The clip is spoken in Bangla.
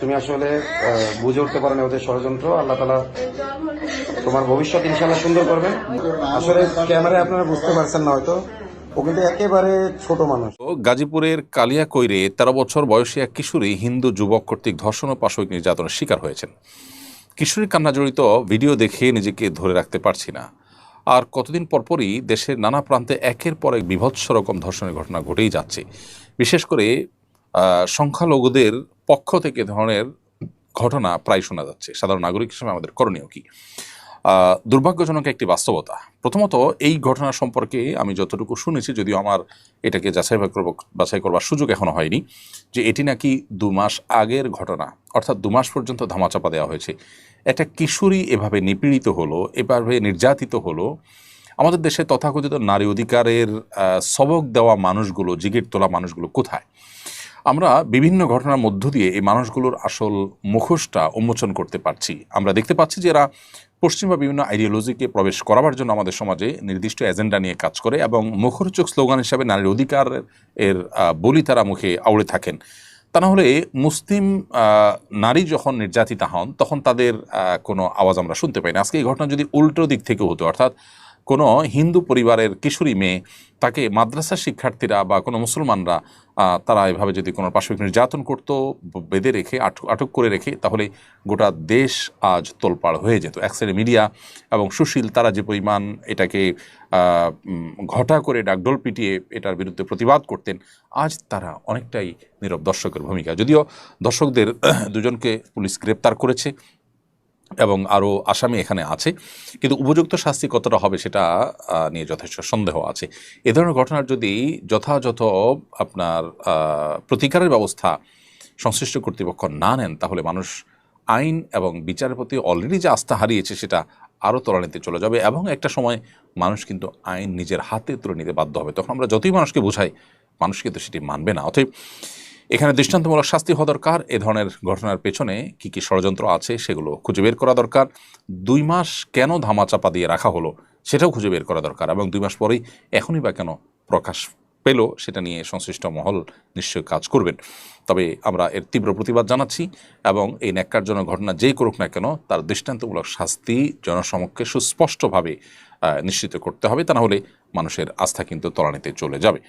তুমি আসলে বুঝে উঠতে পারো না ওদের ষড়যন্ত্র। আল্লাহ তালা তোমার ভবিষ্যৎ ইনশাল্লাহ সুন্দর করবেন আসলে ক্যামেরায় আপনারা বুঝতে পারছেন না হয়তো। ও কিন্তু একেবারে ছোট মানুষ। গাজীপুরের তেরো বছর বয়সী এক কিশোরী হিন্দু যুবক কর্তৃক ধর্ষণ ও পাশবিক নির্যাতনের শিকার হয়েছেন। কিশোরীর কান্না জড়িত ভিডিও দেখে নিজেকে ধরে রাখতে পারছি না। আর কতদিন পরপরই দেশের নানা প্রান্তে একের পর এক বিভৎস রকম ধর্ষণের ঘটনা ঘটেই যাচ্ছে। বিশেষ করে সংখ্যালঘুদের পক্ষ থেকে ধরনের ঘটনা প্রায় শোনা যাচ্ছে। সাধারণ নাগরিক হিসেবে আমাদের করণীয় কি? দুর্ভাগ্যজনক একটি বাস্তবতা। প্রথমত, এই ঘটনা সম্পর্কে আমি যতটুকু শুনেছি, যদিও আমার এটাকে যাচাই বাছাই করব, বাছাই করবার সুযোগ এখনও হয়নি, যে এটি নাকি দু মাস আগের ঘটনা, অর্থাৎ দু মাস পর্যন্ত ধামাচাপা দেওয়া হয়েছে। একটা কিশোরী এভাবে নিপীড়িত হলো, এভাবে নির্যাতিত হলো, আমাদের দেশে তথাকথিত নারী অধিকারের সবক দেওয়া মানুষগুলো, জিগের তোলা মানুষগুলো কোথায়? আমরা বিভিন্ন ঘটনার মধ্য দিয়ে এই মানুষগুলোর আসল মুখোশটা উন্মোচন করতে পারছি। আমরা দেখতে পাচ্ছি যে এরা পশ্চিমা বিভিন্ন আইডিওলজিকে প্রবেশ করাবার জন্য আমাদের সমাজে নির্দিষ্ট এজেন্ডা নিয়ে কাজ করে এবং মুখরোচক স্লোগান হিসাবে নারীর অধিকার এর বলি তারা মুখে আউড়ে থাকেন। তা না হলে মুসলিম নারী যখন নির্যাতিতা হন, তখন তাদের কোনো আওয়াজ আমরা শুনতে পাই না। আজকে এই ঘটনা যদি উল্টো দিক থেকে হতো, অর্থাৎ কোনো হিন্দু পরিবারের কিশোরী মেয়ে, তাকে মাদ্রাসার শিক্ষার্থীরা বা কোনো মুসলমানরা তারা এভাবে যদি কোনো পাশবিক নির্যাতন করত বেঁধে রেখে আটক আটক করে রেখে, তাহলে গোটা দেশ আজ তোলপাড় হয়ে যেত। এক সাইডে মিডিয়া এবং সুশীল, তারা যে পরিমাণ এটাকে ঘটা করে ডাকডোল পিটিয়ে এটার বিরুদ্ধে প্রতিবাদ করতেন, আজ তারা অনেকটাই নীরব দর্শকের ভূমিকা। যদিও দর্শকদের দুজনকে পুলিশ গ্রেপ্তার করেছে এবং আরও আসামি এখানে আছে। কিন্তু উপযুক্ত শাস্তি কতটা হবে সেটা নিয়ে যথেষ্ট সন্দেহ আছে। এ ধরনের ঘটনার যদি যথাযথ আপনার প্রতিকারের ব্যবস্থা সংশ্লিষ্ট কর্তৃপক্ষ না নেন, তাহলে মানুষ আইন এবং বিচারের প্রতি অলরেডি যে আস্থা হারিয়েছে সেটা আরও তলানিতে চলে যাবে এবং একটা সময় মানুষ কিন্তু আইন নিজের হাতে তুলে নিতে বাধ্য হবে। তখন আমরা যতই মানুষকে বোঝাই, মানুষ কিন্তু সেটি মানবে না। অতএব এখানে দৃষ্টান্তমূলক শাস্তি হওয়া দরকার। এ ধরনের ঘটনার পেছনে কি কি ষড়যন্ত্র আছে সেগুলো খুঁজে বের করা দরকার। দুই মাস কেন ধামাচাপা দিয়ে রাখা হলো সেটাও খুঁজে বের করা দরকার এবং দুই মাস পরেই এখনই বা কেন প্রকাশ পেল সেটা নিয়ে সংশ্লিষ্ট মহল নিশ্চয়ই কাজ করবেন। তবে আমরা এর তীব্র প্রতিবাদ জানাচ্ছি এবং এই ন্যাক্কারজনক ঘটনা যেই করুক না কেন তার দৃষ্টান্তমূলক শাস্তি জনসমক্ষে সুস্পষ্টভাবে নিশ্চিত করতে হবে। তা না হলে মানুষের আস্থা কিন্তু তলানিতে চলে যাবে।